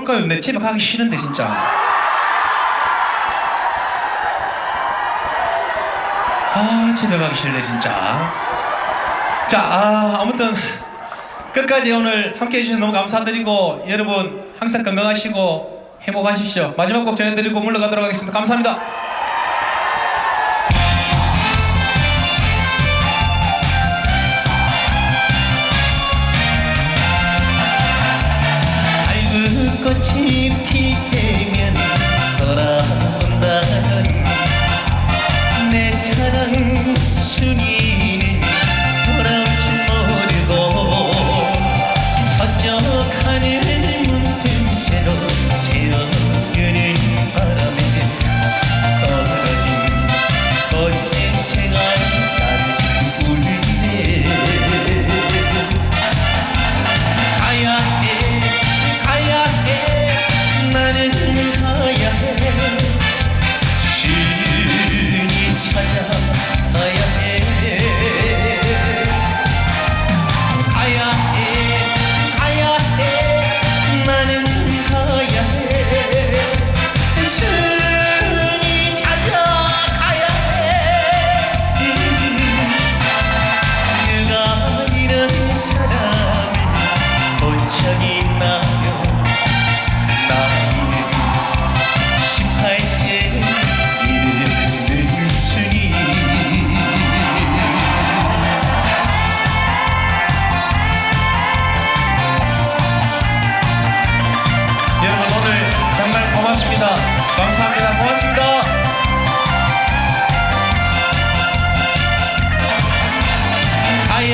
뭘까요? 내 집에 가기 싫은데 진짜. 아 집에 가기 싫네 진짜. 자 아, 아무튼 끝까지 오늘 함께 해 주셔서 너무 감사드리고 여러분 항상 건강하시고 행복하십시오. 마지막 곡 전해드리고 물러가도록 하겠습니다. 감사합니다. keep, keep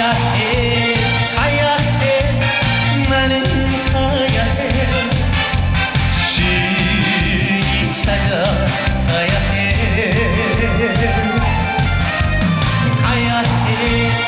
가야 해 가야 해 나는 가야 해. 시기 찾아 가야 해. 가야 해